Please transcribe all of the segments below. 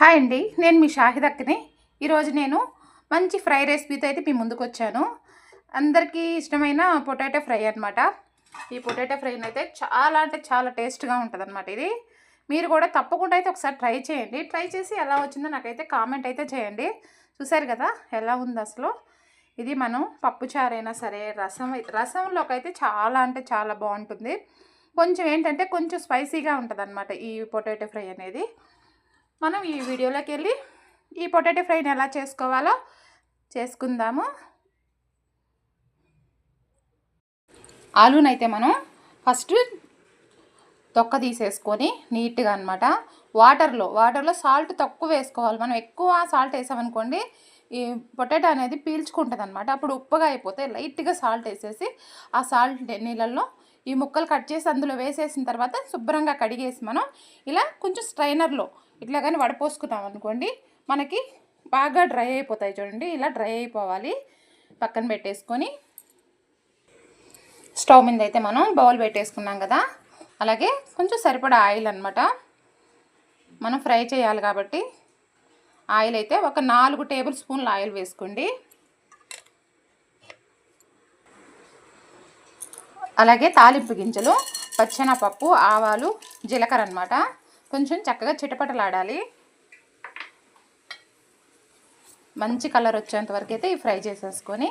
Hi అండి నేను మీ షాహిద్ ఈరోజు నేను మంచి ఫ్రై రెసిపీతో అయితే మీ ముందుకు వచ్చాను. అందరికీ ఇష్టమైన పొటాటో ఫ్రై అనమాట ఈ పొటాటో ఫ్రైని అయితే చాలా అంటే చాలా టేస్ట్గా ఉంటుందన్నమాట ఇది. మీరు కూడా తప్పకుండా అయితే ఒకసారి ట్రై చేయండి. ట్రై చేసి ఎలా వచ్చిందో నాకైతే కామెంట్ అయితే చేయండి. చూసారు కదా ఎలా ఉంది అసలు? ఇది మనం పప్పుచారైనా సరే రసం రసంలోకి అయితే చాలా అంటే చాలా బాగుంటుంది. కొంచెం ఏంటంటే కొంచెం స్పైసీగా ఉంటుంది ఈ పొటాటో ఫ్రై అనేది. మనం ఈ వీడియోలోకి వెళ్ళి ఈ పొటాటో ఫ్రైని ఎలా చేసుకోవాలో చేసుకుందాము. ఆలూనైతే మనం ఫస్ట్ తొక్క తీసేసుకొని నీట్గా అనమాట వాటర్లో వాటర్లో సాల్ట్ తక్కువ వేసుకోవాలి. మనం ఎక్కువ సాల్ట్ వేసామనుకోండి ఈ పొటాటో అనేది పీల్చుకుంటుంది అనమాట అప్పుడు ఉప్పగా అయిపోతే లైట్గా సాల్ట్ వేసేసి ఆ సాల్ట్ నీళ్ళల్లో ఈ ముక్కలు కట్ చేసి అందులో వేసేసిన తర్వాత శుభ్రంగా కడిగేసి మనం ఇలా కొంచెం స్ట్రైనర్లో ఇట్లా కానీ వడపోసుకున్నాం అనుకోండి. మనకి బాగా డ్రై అయిపోతాయి చూడండి. ఇలా డ్రై అయిపోవాలి. పక్కన పెట్టేసుకొని స్టవ్ మీద అయితే మనం బౌల్ పెట్టేసుకున్నాం కదా. అలాగే కొంచెం సరిపడా ఆయిల్ అనమాట మనం ఫ్రై చేయాలి కాబట్టి ఆయిల్ అయితే ఒక నాలుగు టేబుల్ స్పూన్ల ఆయిల్ వేసుకోండి. అలాగే తాలింపు గింజలు పచ్చెనపప్పు ఆవాలు జీలకర్ర అనమాట కొంచెం చక్కగా చిటపటలాడాలి. మంచి కలర్ వచ్చేంత వరకు అయితే ఈ ఫ్రై చేసేసుకొని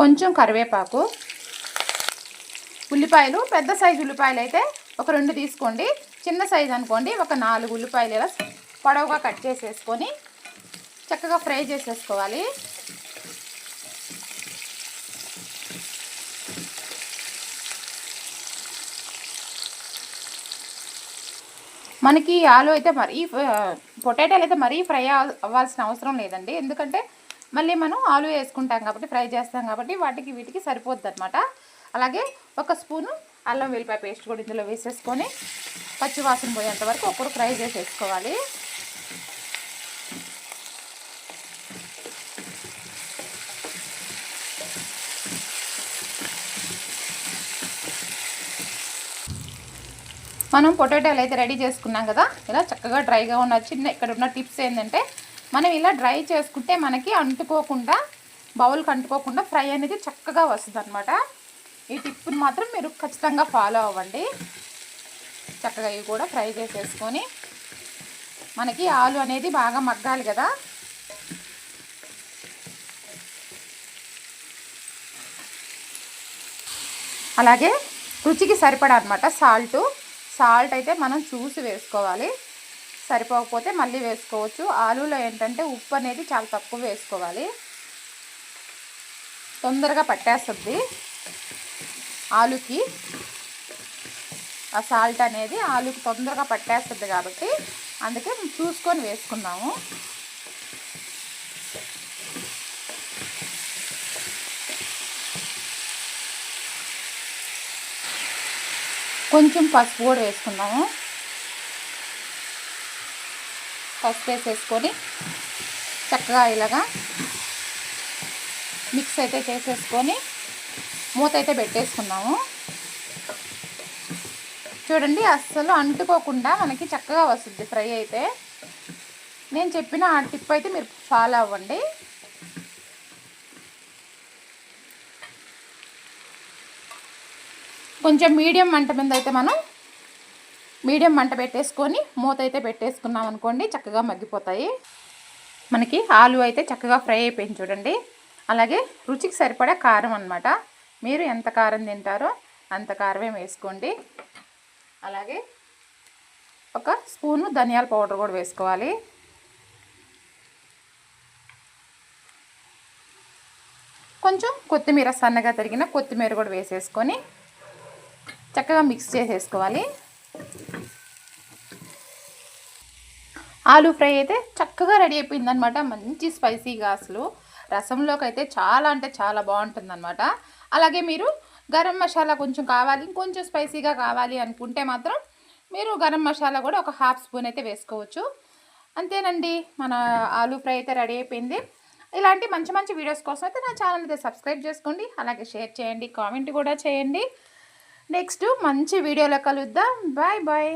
కొంచెం కరివేపాకు ఉల్లిపాయలు పెద్ద సైజు ఉల్లిపాయలు అయితే ఒక రెండు తీసుకోండి. చిన్న సైజు అనుకోండి ఒక నాలుగు ఉల్లిపాయలు ఇలా పొడవుగా కట్ చేసేసుకొని చక్కగా ఫ్రై చేసేసుకోవాలి. మనకి ఆలు అయితే మరీ పొటాటోలు అయితే మరీ ఫ్రై అవ్వాల్సిన అవసరం లేదండి. ఎందుకంటే మళ్ళీ మనం ఆలు వేసుకుంటాం కాబట్టి ఫ్రై చేస్తాం కాబట్టి వాటికి వీటికి సరిపోద్ది అనమాట అలాగే ఒక స్పూను అల్లం వెల్లిపాయ పేస్ట్ కూడా ఇందులో వేసేసుకొని పచ్చివాసన పోయేంత వరకు ఒకరు ఫ్రై చేసేసుకోవాలి. మనం పొటాటోలు అయితే రెడీ చేసుకున్నాం కదా ఇలా చక్కగా డ్రైగా ఉన్న చిన్న ఇక్కడ ఉన్న టిప్స్ ఏంటంటే మనం ఇలా డ్రై చేసుకుంటే మనకి అంటుకోకుండా బౌల్కి అంటుకోకుండా ఫ్రై అనేది చక్కగా వస్తుంది అనమాట ఈ టిప్ని మాత్రం మీరు ఖచ్చితంగా ఫాలో అవ్వండి. చక్కగా ఇవి కూడా ఫ్రై చేసేసుకొని మనకి ఆలు అనేది బాగా మగ్గాలి కదా. అలాగే రుచికి సరిపడా అనమాట సాల్టు. సాల్ట్ అయితే మనం చూసి వేసుకోవాలి. సరిపోకపోతే మళ్ళీ వేసుకోవచ్చు. ఆలూలో ఏంటంటే ఉప్పు అనేది చాలా తక్కువ వేసుకోవాలి. తొందరగా పట్టేస్తుంది ఆలుకి. ఆ సాల్ట్ అనేది ఆలుకి తొందరగా పట్టేస్తుంది కాబట్టి అందుకే చూసుకొని వేసుకున్నాము కొంచెం పసుపు కూడా వేసుకున్నాము పసుపు వేసేసుకొని చక్కగా ఇలాగా మిక్స్ అయితే చేసేసుకొని మూత అయితే పెట్టేసుకున్నాము. చూడండి అస్సలు అంటుకోకుండా మనకి చక్కగా వస్తుంది ఫ్రై అయితే. నేను చెప్పిన ఆ టిప్ అయితే మీరు ఫాలో అవ్వండి. కొంచెం మీడియం మంట మీద అయితే మనం మీడియం మంట పెట్టేసుకొని మూత అయితే పెట్టేసుకున్నాం అనుకోండి చక్కగా మగ్గిపోతాయి. మనకి ఆలు అయితే చక్కగా ఫ్రై అయిపోయింది చూడండి. అలాగే రుచికి సరిపడా కారం అనమాట మీరు ఎంత కారం తింటారో అంత కారమే వేసుకోండి. అలాగే ఒక స్పూను ధనియాల పౌడర్ కూడా వేసుకోవాలి. కొంచెం కొత్తిమీర సన్నగా తరిగిన కొత్తిమీర కూడా వేసేసుకొని చక్కగా మిక్స్ చేసేసుకోవాలి. ఆలూ ఫ్రై అయితే చక్కగా రెడీ అయిపోయింది అనమాట మంచి స్పైసీగా అసలు. రసంలోకి అయితే చాలా అంటే చాలా బాగుంటుంది అనమాట అలాగే మీరు గరం మసాలా కొంచెం కావాలి ఇంకొంచెం స్పైసీగా కావాలి అనుకుంటే మాత్రం మీరు గరం మసాలా కూడా ఒక హాఫ్ స్పూన్ అయితే వేసుకోవచ్చు. అంతేనండి. మన ఆలూ ఫ్రై అయితే రెడీ అయిపోయింది. ఇలాంటి మంచి మంచి వీడియోస్ కోసం అయితే నా ఛానల్ అయితే సబ్స్క్రైబ్ చేసుకోండి. అలాగే షేర్ చేయండి. కామెంట్ కూడా చేయండి. నెక్స్ట్ మంచి వీడియోలో కలుద్దాం. Bye bye